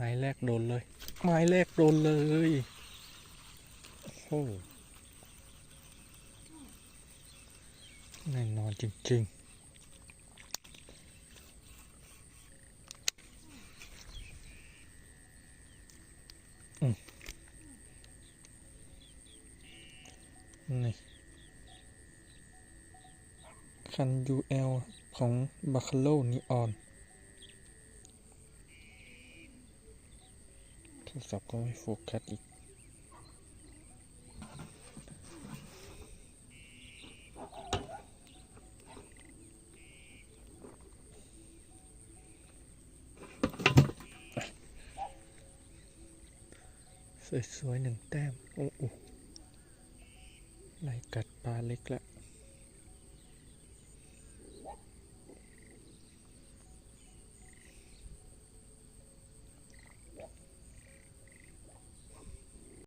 ไม้แรกโดนเลย ไม้แรกโดนเลยโอ้โหแน่นอนจริงๆนี่คัน UL ของบ u ค c โลนีออนโท รศัพท์ก็ไม่โฟกัสอีกสวยๆหนึ่งแต้ม โอ้โหไล่กัดปลาเล็กละ